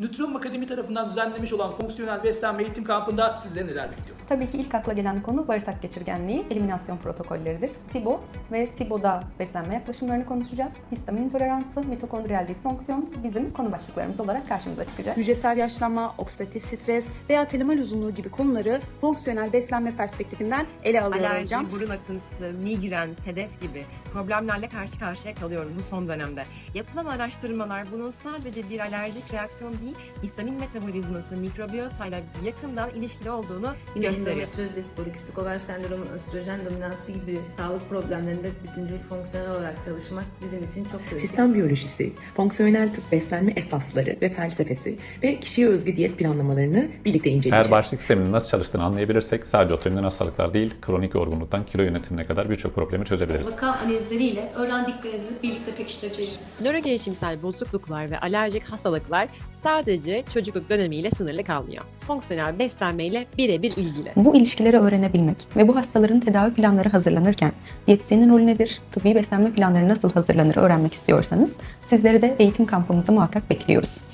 Nutrilon Akademi tarafından düzenlenmiş olan fonksiyonel beslenme eğitim kampında sizleri neler bekliyor? Tabii ki ilk akla gelen konu bağırsak geçirgenliği, eliminasyon protokolleridir. SIBO ve SIBO'da beslenme yaklaşımlarını konuşacağız. Histamin intoleransı, mitokondriyal disfonksiyon bizim konu başlıklarımız olarak karşımıza çıkacak. hücresel yaşlanma, oksidatif stres veya telomel uzunluğu gibi konuları fonksiyonel beslenme perspektifinden ele alıyor Alerji, olacağım. burun akıntısı, migren, sedef gibi problemlerle karşı karşıya kalıyoruz bu son dönemde. Yapılan araştırmalar bunun sadece bir alerjik reaksiyon değil, histamin metabolizması, mikrobiyotayla yakından ilişkili olduğunu Yine gösteriyor. endometriozis, polikistik over sendromu, östrojen dominansı gibi sağlık problemlerinde bütüncül fonksiyonel olarak çalışmak bizim için çok kritik. Sistem biyolojisi, fonksiyonel tıp beslenme esasları ve felsefesi ve kişiye özgü diyet planlamalarını birlikte inceleyeceğiz. Eğer bağışıklık sisteminin nasıl çalıştığını anlayabilirsek sadece otoimmün hastalıklar değil, kronik yorgunluktan kilo yönetimine kadar birçok problemi çözebiliriz. vaka analizleriyle öğrendiklerinizi birlikte pekiştireceğiz. Nörogelişimsel bozukluklar ve alerjik hastalıklar sadece çocukluk dönemiyle sınırlı kalmıyor. Fonksiyonel beslenmeyle birebir ilgili. Bu ilişkileri öğrenebilmek ve bu hastaların tedavi planları hazırlanırken diyetisyenin rolü nedir, tıbbi beslenme planları nasıl hazırlanır öğrenmek istiyorsanız sizleri de eğitim kampımızda muhakkak bekliyoruz.